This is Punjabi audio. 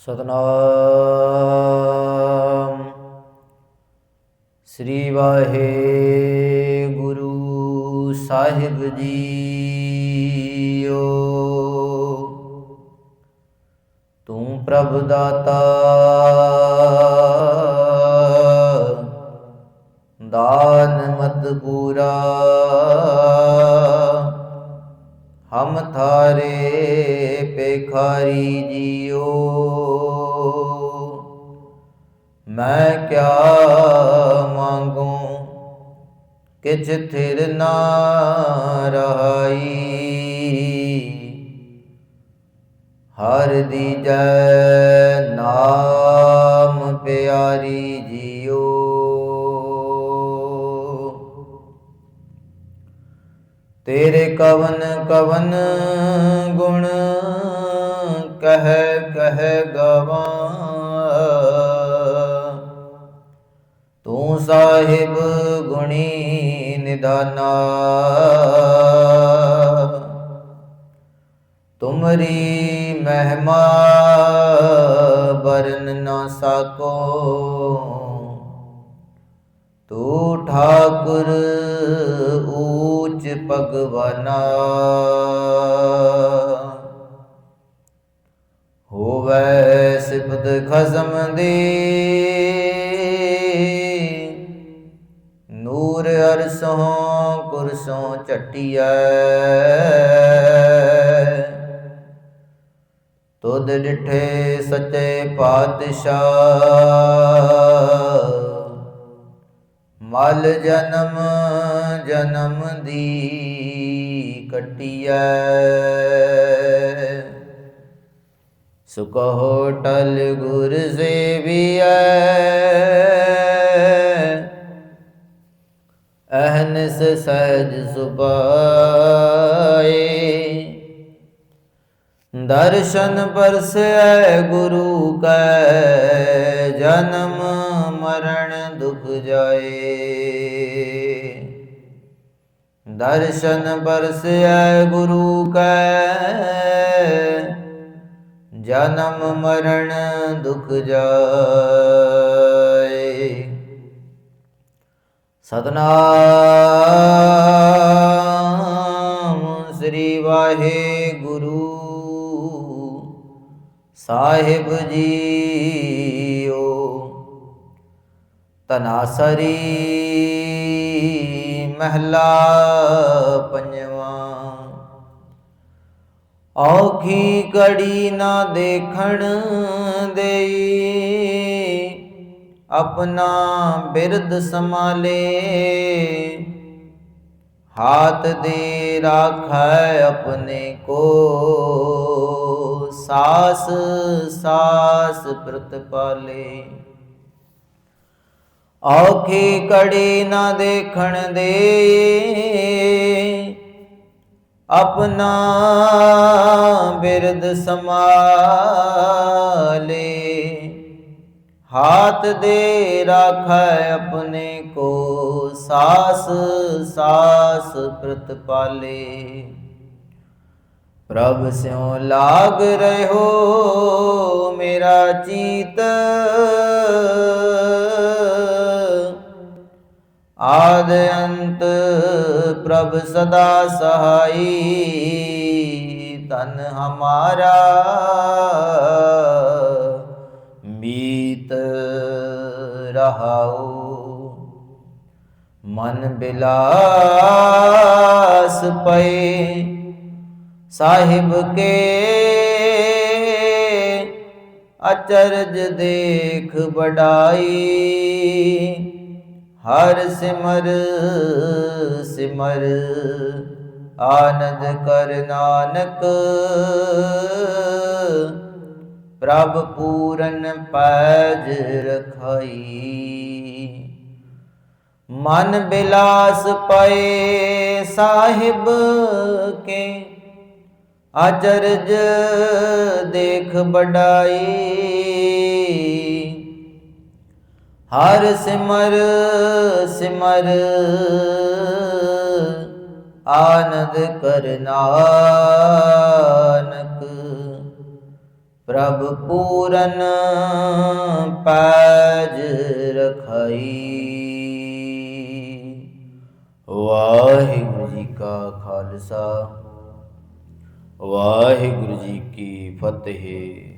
ਸਤਨਾਮ। ਸ੍ਰੀ ਵਾਹਿਗੁਰੂ ਸਾਹਿਬ ਜੀਓ। ਤੂੰ ਪ੍ਰਭ ਦਾਤਾ ਦਾਨ ਮਤ ਪੂਰਾ। ਹਮ ਥਾਰੇ ਪੇਖਾਰੀ ਜੀਓ। ਮੈਂ ਕਿਆ ਮੰਗੂ, ਕਿਛ ਥਿਰ ਨਾ ਰਹਾਈ। ਹਰ ਦੀ ਜੈ ਨਾਮ ਪਿਆਰੀ ਜੀਓ। ਤੇਰੇ ਕਵਨ ਕਵਨ ਗੁਣ ਕਹਿ ਕਹਿ ਗਵਾ। ਤੂੰ ਸਾਹਿਬ ਗੁਣੀ ਨਿਦਾਨਾ। ਤੁਮਰੀ ਮਹਿਮਾ ਬਰਨ ਨਾ ਸਕੋ। ਤੂੰ ਠਾਕੁਰ ਭਗਵਾਨਾ। ਹੋਵੇ ਸਿਫਤ ਖਸਮ ਦੀ। ਨੂਰ ਅਰਸੋਂ ਕੁਰਸੋਂ ਚਟਿਐ ਤੁਧ ਡਿਠੇ ਸੱਚੇ ਪਾਤਸ਼ਾਹ। ਮਲ ਜਨਮ ਜਨਮ ਦੀ ਕਟਿਐ। ਸੁਖ ਹੋਟਲ ਗੁਰ ਸੇਵੀਐ। ਅਹਨਸ ਸਹਿਜ ਸੁਭਾਏ। ਦਰਸ਼ਨ ਪਰਸੈ ਗੁਰੂ ਕੈ ਜਨਮ। ਮਰਨ ਦੁਖ ਜਾਏ। ਦਰਸ਼ਨ ਪਰਸੈ ਗੁਰੂ ਕੈ। ਜਨਮ ਮਰਨ ਦੁਖ ਜਾਏ। ਸਤਨਾਮ ਤਨਾਸਰੀ ਮਹਿਲਾ ਪੰਜਵਾ। ਔਖੀ ਕੜੀ ਨਾ ਦੇਖਣ ਦੇਈ, ਆਪਣਾ ਬਿਰਦ ਸਮਾਲੇ ਹਾਥ ਦੇ ਰਾਖੈ ਆਪਣੇ ਕੋ, ਸਾਸ ਸਾਸ ਪ੍ਰਤਪਾਲੇ। ਔਖੀ ਕੜੀ ਨਾ ਦੇਖਣ ਦੇ ਆਪਣਾ ਬਿਰਦ ਸਮਾਲੇ ਹਾਥ ਦੇ ਰਾਖੈ ਆਪਣੇ ਕੋ ਸਾਸ ਸਾਸ ਪ੍ਰਤਪਾਲੇ ਪ੍ਰਭ ਸਿਉ ਲਾਗ ਰਹਿਓ ਮੇਰਾ ਚੀਤ। ਆਦ ਅੰਤ ਪ੍ਰਭ ਸਦਾ ਸਹਾਈ। ਤਨ ਹਮਾਰਾ ਮੀਤ ਰਹਾਉ। ਮਨ ਬਿਲਾਸ ਪਏ ਸਾਹਿਬ ਕੇ ਅਚਰਜ ਦੇਖ ਬੜਾਈ ਹਰ ਸਿਮਰ ਸਿਮਰ। ਆਨੰਦ ਕਰ ਨਾਨਕ। ਪ੍ਰਭ ਪੂਰਨ ਪੈਜ ਰਖਾਈ। ਮਨ ਬਿਲਾਸ ਪਏ ਸਾਹਿਬ ਕੇ। ਅਚਰਜ ਦੇਖ ਬੜਾਈ ਹਰ ਸਿਮਰ ਸਿਮਰ ਆਨੰਦ ਕਰ ਪ੍ਰਭ ਪੂਰਨ ਪੈਜ ਰਖਾਈ। ਵਾਹਿਗੁਰੂ ਜੀ ਕਾ ਖਾਲਸਾ, ਵਾਹਿਗੁਰੂ ਜੀ ਕੀ ਫਤਿਹ।